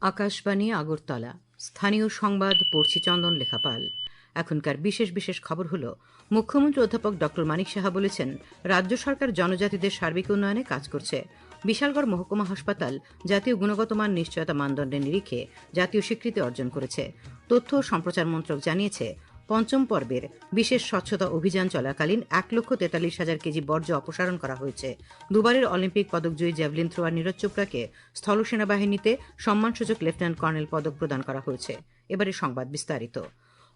আকাশবাণী, আগরতলা। স্থানীয় সংবাদ, পড়ছি চন্দন লেখাপাল। এখনকার বিশেষ বিশেষ খবর হল, মুখ্যমন্ত্রী অধ্যাপক ড মানিক সাহা বলেছেন, রাজ্য সরকার জনজাতিদের সার্বিক উন্নয়নে কাজ করছে। বিশালগড় মহকুমা হাসপাতাল জাতীয় গুণগত মান, নিশ্চয়তা মানদণ্ডের নিরিখে জাতীয় স্বীকৃতি অর্জন করেছে। তথ্য ও সম্প্রচার মন্ত্রক জানিয়েছে পঞ্চম পর্বের বিশেষ স্বচ্ছতা অভিযান চলাকালীন এক লক্ষ তেতাল্লিশ হাজার কেজি বর্জ্য অপসারণ করা হয়েছে। দুবারের অলিম্পিক পদক পদকজয়ী জ্যাভলিন থ্রোয়ার নীরজ চোপড়াকে স্থল সেনাবাহিনীতে সম্মানসূচক লেফটেন্যান্ট কর্নেল পদক প্রদান করা হয়েছে। এবারে সংবাদ বিস্তারিত।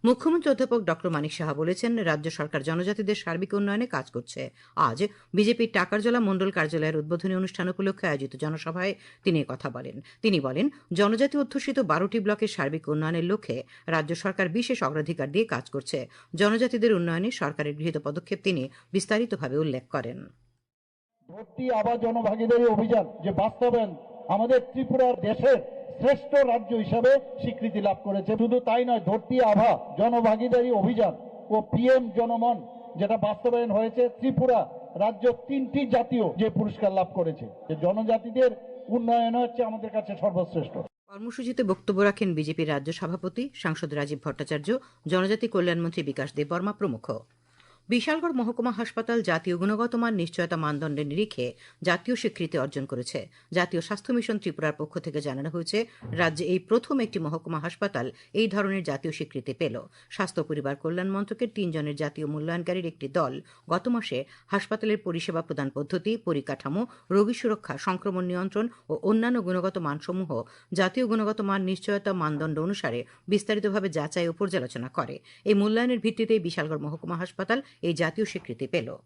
মুখ্যমন্ত্রী অধ্যাপক ড মানিক সাহা বলেছেন, রাজ্য সরকার জনজাতিদের সার্বিক উন্নয়নে কাজ করছে। আজ বিজেপির টাকারজলা মণ্ডল কার্যালয়ের উদ্বোধনী অনুষ্ঠান উপলক্ষে আয়োজিত জনসভায় তিনি কথা বলেন। তিনি বলেন, জনজাতি অধ্যুষিত বারোটি ব্লকের সার্বিক উন্নয়নের লক্ষ্যে রাজ্য সরকার বিশেষ অগ্রাধিকার দিয়ে কাজ করছে। জনজাতিদের উন্নয়নে সরকারের গৃহীত পদক্ষেপ তিনি বিস্তারিতভাবে উল্লেখ করেন। ভর্তি আবার জনভাগিদারি অভিযান যে বাস্তবায়ন আমাদের ত্রিপুরার দেশের শ্রেষ্ঠ রাজ্য হিসাবে স্বীকৃতি লাভ করেছে। শুধু তাই নয়, ধরতি আভা, জনভাগিদারি অভিযান ও পিএম জনমন, যেটা বাস্তবায়ন হয়েছে ত্রিপুরা রাজ্য তিনটি জাতীয় যে পুরস্কার লাভ করেছে। জনজাতিদের উন্নয়ন হচ্ছে আমাদের কাছে সর্বশ্রেষ্ঠ। কর্মসূচিতে বক্তব্য রাখেন বিজেপির রাজ্য সভাপতি, সাংসদ রাজীব ভট্টাচার্য, জনজাতি কল্যাণমন্ত্রী বিকাশ দেববর্মা প্রমুখ। বিশালগড় মহকুমা হাসপাতাল জাতীয় গুণগত মান নিশ্চয়তা মানদণ্ডের নিরিখে জাতীয় স্বীকৃতি অর্জন করেছে। জাতীয় স্বাস্থ্য মিশন ত্রিপুরার পক্ষ থেকে জানানো হয়েছে, রাজ্যে এই প্রথম একটি মহকুমা হাসপাতাল এই ধরনের জাতীয় স্বীকৃতি পেল। স্বাস্থ্য, পরিবার কল্যাণ মন্ত্রকের তিনজনের জাতীয় মূল্যায়নকারীর একটি দল গত মাসে হাসপাতালের পরিষেবা প্রদান পদ্ধতি, পরিকাঠামো, রোগী সুরক্ষা, সংক্রমণ নিয়ন্ত্রণ ও অন্যান্য গুণগত মানসমূহ জাতীয় গুণগত মান নিশ্চয়তা মানদণ্ড অনুসারে বিস্তারিতভাবে যাচাই ও পর্যালোচনা করে। এই মূল্যায়নের ভিত্তিতে বিশালগড় মহকুমা হাসপাতাল এই জাতীয় স্বীকৃতি পেল।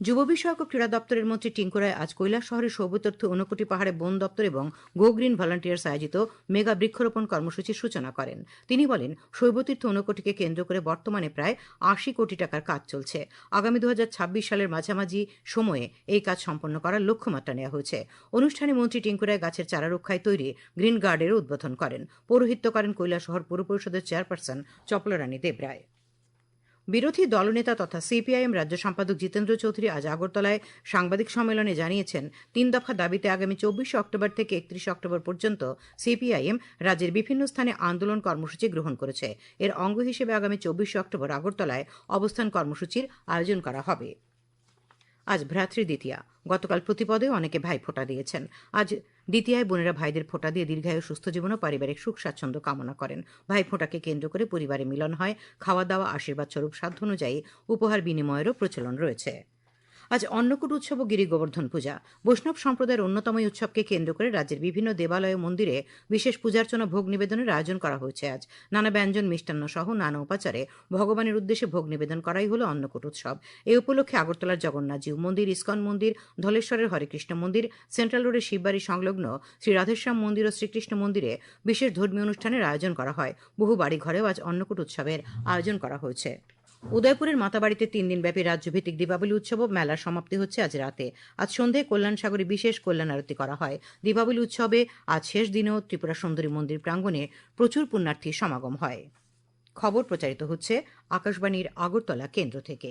যুব বিষয়ক ও ক্রীড়া দপ্তরের মন্ত্রী টিঙ্কুরায় আজ কৈলাস শহরের সৌবতীর্থ ঊনকোটি পাহাড়ে বন দপ্তর এবং গো গ্রিন ভলান্টিয়ার্স আয়োজিত মেগা বৃক্ষরোপণ কর্মসূচির সূচনা করেন। তিনি বলেন শৈবতীর্থ ঊনকোটিকে কেন্দ্র করে বর্তমানে প্রায় আশি কোটি টাকার কাজ চলছে। আগামী দু হাজার ছাব্বিশ সালের মাঝামাঝি সময়ে এই কাজ সম্পন্ন করার লক্ষ্যমাত্রা নেওয়া হয়েছে। অনুষ্ঠানে মন্ত্রী টিঙ্কুরায় গাছের চারা রক্ষায় তৈরি গ্রিন গার্ডের উদ্বোধন করেন। পৌরোহিত্য করেন কৈলাস শহর পৌর পরিষদের চেয়ারপারসন চপলারানী দেবরায়। বিরোধী দলনেতা তথা সিপিআইএম রাজ্য সম্পাদক জিতেন্দ্র চৌধুরী আজ আগরতলায় সাংবাদিক সম্মেলনে জানিয়েছেন, তিন দফা দাবিতে আগামী চব্বিশে অক্টোবর থেকে একত্রিশে অক্টোবর পর্যন্ত সিপিআইএম রাজ্যের বিভিন্ন স্থানে আন্দোলন কর্মসূচি গ্রহণ করেছে। এর অঙ্গ হিসেবে আগামী চব্বিশে অক্টোবর আগরতলায় অবস্থান কর্মসূচির আয়োজন করা হবে। আজ ভ্রাতৃ দ্বিতীয়া। গতকাল প্রতিপদে অনেকে ভাই ফোঁটা দিয়েছেন। আজ দ্বিতীয়ায় বোনেরা ভাইদের ফোঁটা দিয়ে দীর্ঘায়ু, সুস্থ জীবন ও পারিবারিক সুখ, স্বাচ্ছন্দ্য কামনা করেন। ভাই ফোঁটাকে কেন্দ্র করে পরিবারে মিলন হয়। খাওয়া দাওয়া আশীর্বাদ স্বরূপ, সাধ্য অনুযায়ী উপহার বিনিময়েরও প্রচলন রয়েছে। আজ অন্নকূট উৎসব ও গিরি গোবর্ধন পূজা। বৈষ্ণব সম্প্রদায়ের অন্যতম উৎসবকে কেন্দ্র করে রাজ্যের বিভিন্ন দেবালয় মন্দিরে বিশেষ পূজার্চনা ভোগ নিবেদনের আয়োজন করা হয়েছে আজ। নানা ব্যঞ্জন মিষ্টান্ন সহ নানা উপাচারে ভগবানের উদ্দেশ্যে ভোগ নিবেদন করাই হল অন্নকূট উৎসব। এই উপলক্ষে আগরতলার জগন্নাথজিউ মন্দির, ইস্কন মন্দির, ধলেশ্বরের হরেকৃষ্ণ মন্দির, সেন্ট্রাল রোডের শিববাড়ি সংলগ্ন শ্রী রাধেশ্যাম মন্দির ও শ্রীকৃষ্ণ মন্দিরে বিশেষ ধর্মীয় অনুষ্ঠানের আয়োজন করা হয়। বহু বাড়ি ঘরেও আজ অন্নকূট উৎসবের আয়োজন করা হয়েছে। উদয়পুরের মাতাবাড়িতে তিন দিনব্যাপী রাজ্যভিত্তিক দীপাবলি উৎসব ও মেলার সমাপ্তি হচ্ছে আজ রাতে। আজ সন্ধ্যায় কল্যাণ সাগরে বিশেষ কল্যাণ আরতি করা হয়। দীপাবলি উৎসবে আজ শেষ দিনেও ত্রিপুরা সুন্দরী মন্দির প্রাঙ্গণে প্রচুর পুণ্যার্থী সমাগম হয়। খবর প্রচারিত হচ্ছে আকাশবাণীর আগরতলা কেন্দ্র থেকে।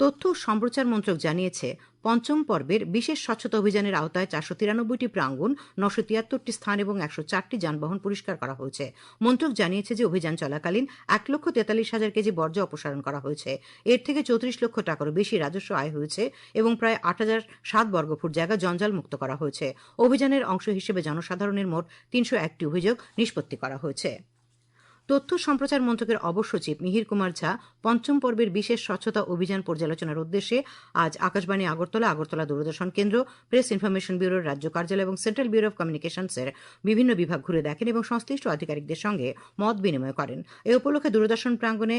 তথ্য সম্প্রচার মন্ত্রক জানিয়েছে, পঞ্চম পর্বের বিশেষ স্বচ্ছতা অভিযানের আওতায় চারশো তিরানব্বইটি প্রাঙ্গণ, নশো তিয়াত্তরটি স্থান এবং একশো চারটি যানবাহন পরিষ্কার করা হয়েছে। মন্ত্রক জানিয়েছে যে অভিযান চলাকালীন এক লক্ষ তেতাল্লিশ হাজার কেজি বর্জ্য অপসারণ করা হয়েছে। এর থেকে চৌত্রিশ লক্ষ টাকারও বেশি রাজস্ব আয় হয়েছে এবং প্রায় আট হাজার সাত বর্গফুট জায়গা জঞ্জাল মুক্ত করা হয়েছে। অভিযানের অংশ হিসেবে জনসাধারণের মোট তিনশো একটি অভিযোগ নিষ্পত্তি করা হয়েছে। তথ্য সম্প্রচার মন্ত্রকের অবসচিব মিহির কুমার ঝা পঞ্চম পর্বের বিশেষ স্বচ্ছতা অভিযান পর্যালোচনার উদ্দেশ্যে আজ আকাশবাণী আগরতলা আগরতলা দূরদর্শন কেন্দ্র, প্রেস ইনফরমেশন ব্যুরোর রাজ্য কার্যালয় এবং সেন্ট্রাল ব্যুরো অব কমিউনিকেশনসের বিভিন্ন বিভাগ ঘুরে দেখেন এবং সংশ্লিষ্ট আধিকারিকদের সঙ্গে মত বিনিময় করেন। এ উপলক্ষে দূরদর্শন প্রাঙ্গণে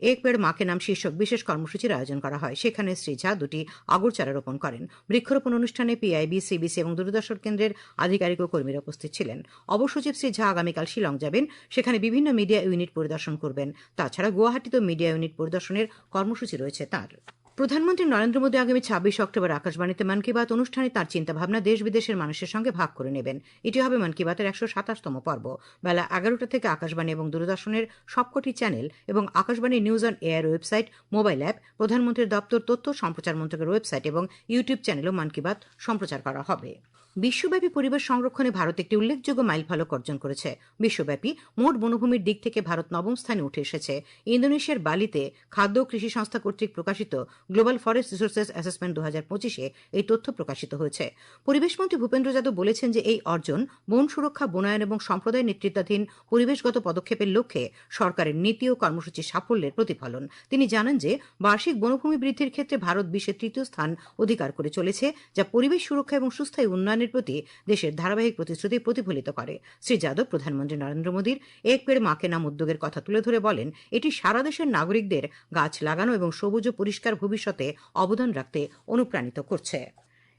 এক পেড় মাকে নাম শীর্ষক বিশেষ কর্মসূচির আয়োজন করা হয়। সেখানে শ্রী ঝা দুটি আগর চারা রোপণ করেন। বৃক্ষরোপণ অনুষ্ঠানে পিআইবি, সিবিসি এবং দূরদর্শন কেন্দ্রের আধিকারিক ও কর্মীরা উপস্থিত ছিলেন। অবসচিব শ্রী ঝা আগামীকাল শিলং যাবেন। সেখানে বিভিন্ন মিডিয়া ইউনিট পরিদর্শন করবেন। তাছাড়া গুয়াহাটিতেও মিডিয়া ইউনিট পরিদর্শনের কর্মসূচি রয়েছে তাঁর। প্রধানমন্ত্রী নরেন্দ্র মোদী আগামী ছাব্বিশ অক্টোবর আকাশবাণীতে মন কি বাত অনুষ্ঠানে তাঁর চিন্তাভাবনা দেশ বিদেশের মানুষের সঙ্গে ভাগ করে নেবেন। এটি হবে মন কি বাতের একশো সাতাশতম পর্ব। বেলা এগারোটা থেকে আকাশবাণী এবং দূরদর্শনের সবকটি চ্যানেল এবং Akashvani news on air website, mobile app, প্রধানমন্ত্রীর দপ্তর, তথ্য সম্প্রচার মন্ত্রকের ওয়েবসাইট এবং ইউটিউব চ্যানেলও মন কি বাত সম্প্রচার করা হবে। বিশ্বব্যাপী পরিবেশ সংরক্ষণে ভারত একটি উল্লেখযোগ্য মাইলফলক অর্জন করেছে। বিশ্বব্যাপী মোট বনভূমির দিক থেকে ভারত নবম স্থানে উঠে এসেছে। ইন্দোনেশিয়ার বালিতে খাদ্য ও কৃষি সংস্থা কর্তৃক প্রকাশিত গ্লোবাল ফরেস্ট রিসোর্সেস অ্যাসেসমেন্ট দু হাজার পঁচিশে এই তথ্য প্রকাশিত হয়েছে। পরিবেশমন্ত্রী ভূপেন্দ্র যাদব বলেছেন যে এই অর্জন বন সুরক্ষা, বনায়ন এবং সম্প্রদায় নেতৃত্বাধীন পরিবেশগত পদক্ষেপের লক্ষ্যে সরকারের নীতি ও কর্মসূচির সাফল্যের প্রতিফলন। তিনি জানান যে বার্ষিক বনভূমি বৃদ্ধির ক্ষেত্রে ভারত বিশ্বের তৃতীয় স্থান অধিকার করে চলেছে, যা পরিবেশ সুরক্ষা এবং সুস্থায়ী উন্নয়নের প্রতি দেশের ধারাবাহিক প্রতিশ্রুতি প্রতিফলিত করে। শ্রী যাদব প্রধানমন্ত্রী নরেন্দ্র মোদীর এক পেড় মাকে নাম উদ্যোগের কথা তুলে ধরে বলেন, এটি সারা দেশের নাগরিকদের গাছ লাগানো এবং সবুজ ও পরিষ্কার ভবিষ্যতে অবদান রাখতে অনুপ্রাণিত করছে।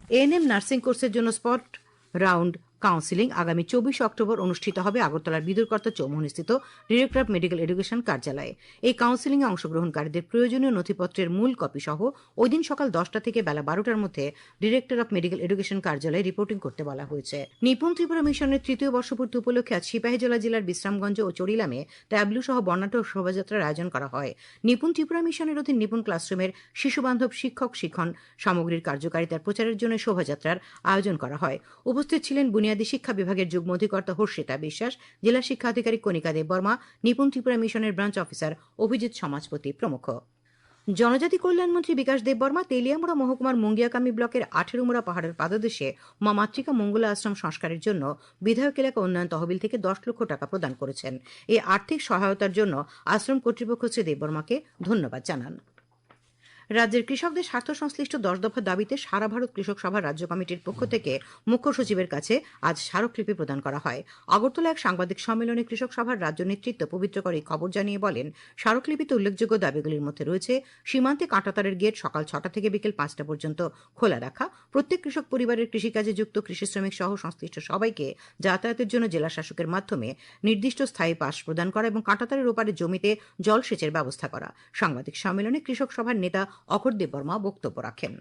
এএনএম নার্সিং কোর্সের জন্য স্পট রাউন্ড কাউন্সিলিং আগামী চব্বিশ অক্টোবর অনুষ্ঠিত হবে আগরতলার বিদুরকর্তা চৌমুহনীস্থিত ডিরেক্টর অফ মেডিকেল এডুকেশন কার্যালয়ে। এই কাউন্সিলিং এ অংশগ্রহণকারীদের প্রয়োজনীয় নথিপত্রের মূল কপি সহ ওই দিন সকাল দশটা থেকে বেলা বারোটার মধ্যে ডিরেক্টর অব মেডিকেল এডুকেশন কার্যালয়ে রিপোর্টিং করতে বলা হয়েছে। নিপুণ ত্রিপুরা মিশনের তৃতীয় বর্ষপূর্তি উপলক্ষে আজ সিপাহীজলা জেলার বিশ্রামগঞ্জ ও চড়িলামে ট্যাবলু সহ বর্ণাঢ্য শোভাযাত্রার আয়োজন করা হয়। নিপুণ ত্রিপুরা মিশনের অধীন নিপুণ ক্লাসরুমের শিশুবান্ধব শিক্ষক শিক্ষণ সামগ্রীর কার্যকারিতার প্রচারের জন্য শোভাযাত্রার আয়োজন করা হয়। উপস্থিত ছিলেন বুনিয়াদী শিক্ষা বিভাগের যুগ্ম অধিকর্তা হর্ষিতা বিশ্বাস, জেলা শিক্ষা আধিকারিক কণিকা দেব বর্মা, নিপুণ ত্রিপুরা মিশনের ব্রাঞ্চ অফিসার অভিজিৎ সমাজপতি প্রমুখ। জনজাতি কল্যাণমন্ত্রী বিকাশ দেববর্মা তেলিয়ামুড়া মহকুমার মুঙ্গিয়াকামি ব্লকের আঠেরোমুড়া পাহাড়ের পাদদেশে মা মাতৃকা মঙ্গলা আশ্রম সংস্কারের জন্য বিধায়ক এলাকা উন্নয়ন তহবিল থেকে দশ লক্ষ টাকা প্রদান করেছেন। এই আর্থিক সহায়তার জন্য আশ্রম কর্তৃপক্ষ শ্রী দেববর্মাকে ধন্যবাদ জানান। রাজ্যের কৃষকদের স্বার্থ সংশ্লিষ্ট দশ দফা দাবিতে সারা ভারত কৃষক সভার রাজ্য কমিটির পক্ষ থেকে মুখ্য সচিবের কাছে আজ স্মারকলিপি প্রদান করা হয়। আগরতলা এক সাংবাদিক সম্মেলনে কৃষক সভার রাজ্য নেতৃত্ব পবিত্র করে এই খবর জানিয়ে বলেন, স্মারকলিপিতে উল্লেখযোগ্য দাবিগুলির মধ্যে রয়েছে সীমান্তে কাঁটাতারের গেট সকাল ছটা থেকে বিকেল পাঁচটা পর্যন্ত খোলা রাখা, প্রত্যেক কৃষক পরিবারের কৃষিকাজে যুক্ত কৃষি শ্রমিক সহ সংশ্লিষ্ট সবাইকে যাতায়াতের জন্য জেলা শাসকের মাধ্যমে নির্দিষ্ট স্থায়ী পাস প্রদান করা এবং কাঁটাতারের ওপারে জমিতে জলসেচের ব্যবস্থা করা। সাংবাদিক সম্মেলনে কৃষক সভার নেতা অকর দেববর্মা বক্তব্য রাখেন।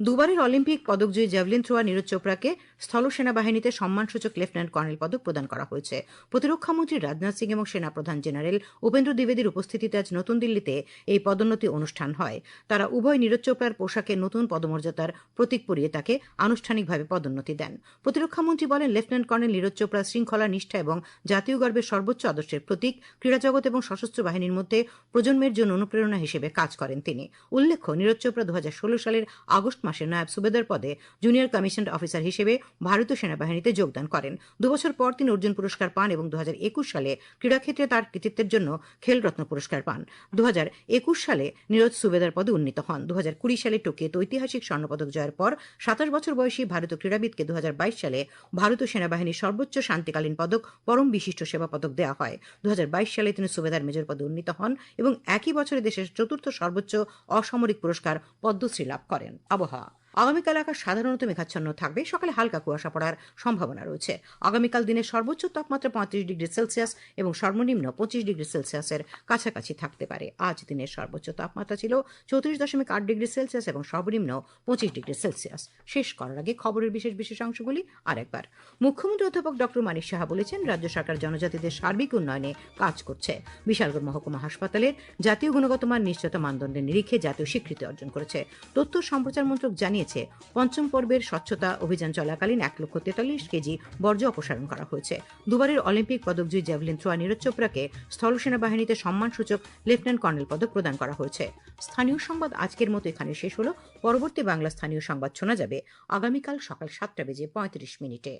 দুবারের অলিম্পিক পদকজয়ী জ্যাভলিন থ্রোয়ার নীরজ চোপড়াকে স্থল সেনাবাহিনীতে সম্মানসূচক লেফটেন্যান্ট কর্নেল পদক প্রদান করা হয়েছে। প্রতিরক্ষামন্ত্রী রাজনাথ সিং এবং সেনাপ্রধান জেনারেল উপেন্দ্র দ্বিবেদীর উপস্থিতিতে আজ নতুন দিল্লিতে এই পদোন্নতি অনুষ্ঠান হয়। তারা উভয় নীরজ চোপড়ার পোশাকে নতুন পদমর্যাদার প্রতীক পরিয়ে তাকে আনুষ্ঠানিকভাবে পদোন্নতি দেন। প্রতিরক্ষামন্ত্রী বলেন, লেফটেন্যান্ট কর্নেল নীরজ চোপড়া শৃঙ্খলা, নিষ্ঠা এবং জাতীয় গর্বের সর্বোচ্চ আদর্শের প্রতীক। ক্রীড়া জগৎ এবং সশস্ত্র বাহিনীর মধ্যে প্রজন্মের জন্য অনুপ্রেরণা হিসেবে কাজ করেন তিনি। উল্লেখ্য, নীরজ চোপড়া দু হাজার ষোলো সালের আগস্ট মাসে নায়ব সুবেদার পদে জুনিয়র কমিশন অফিসার হিসেবে ভারতীয় সেনাবাহিনীতে যোগদান করেন। দুবছর পর তিনি অর্জুন পুরস্কার পান এবং দু হাজার একুশ সালে ক্রীড়াক্ষেত্রে তার কৃতিত্বের জন্য খেলরত্ন পুরস্কার পান। দু সালে নীরজ সুবেদার পদে উন্নীত হন। দু সালে টোকিওতে ঐতিহাসিক স্বর্ণপদক জয়ের পর সাতাশ বছর বয়সী ভারতীয় ক্রীড়াবিদকে দু হাজার বাইশ সালে ভারতীয় সেনাবাহিনীর সর্বোচ্চ শান্তিকালীন পদক, পরম বিশিষ্ট সেবা পদক দেওয়া হয়। দু হাজার বাইশ সালে তিনি সুবেদার মেজর পদে উন্নীত হন এবং একই বছরে দেশের চতুর্থ সর্বোচ্চ অসামরিক পুরস্কার পদ্মশ্রী লাভ করেন। আবহাওয়া আগামীকাল আকাশ সাধারণত মেঘাচ্ছন্ন থাকবে, সকালে হালকা কুয়াশা পড়ার সম্ভাবনা রয়েছে। আগামীকাল দিনের সর্বোচ্চ তাপমাত্রা পঁয়ত্রিশ ডিগ্রি সেলসিয়াস এবং সর্বনিম্ন পঁচিশ ডিগ্রি সেলসিয়াসের কাছাকাছি থাকতে পারে। আজ দিনের সর্বোচ্চ তাপমাত্রা ছিল চৌত্রিশ দশমিক আট ডিগ্রি সেলসিয়াস এবং সর্বনিম্ন পঁচিশ ডিগ্রি সেলসিয়াস। শেষ করার আগে খবরের বিশেষ বিশেষাংশগুলি আরেকবার। মুখ্যমন্ত্রী অধ্যাপক ডক্টর মানিক সাহা বলেছেন, রাজ্য সরকার জনজাতিদের সার্বিক উন্নয়নে কাজ করছে। বিশালগড় মহকুমা হাসপাতালের জাতীয় গুণগত মান নিশ্চয়তা মানদণ্ডের নিরিখে জাতীয় স্বীকৃতি অর্জন করেছে। তথ্য সম্প্রচার মন্ত্রক জানিয়েছে পঞ্চম পর্বের স্বচ্ছতা অভিযান চলাকালীন এক লক্ষ তেতাল্লিশ কেজি বর্জ্য অপসারণ করা হয়েছে। দুবারের অলিম্পিক পদকজয়ী জ্যাভলিন থ্রোয়া নীরজ চোপড়াকে স্থল সেনাবাহিনীতে সম্মানসূচক লেফটেন্যান্ট কর্নেল পদক প্রদান করা হয়েছে। স্থানীয় সংবাদ আজকের মতো এখানে শেষ হলো। পরবর্তী বাংলা স্থানীয় সংবাদ শোনা যাবে। আগামীকাল সকাল সাতটা বেজে পঁয়ত্রিশ মিনিটে।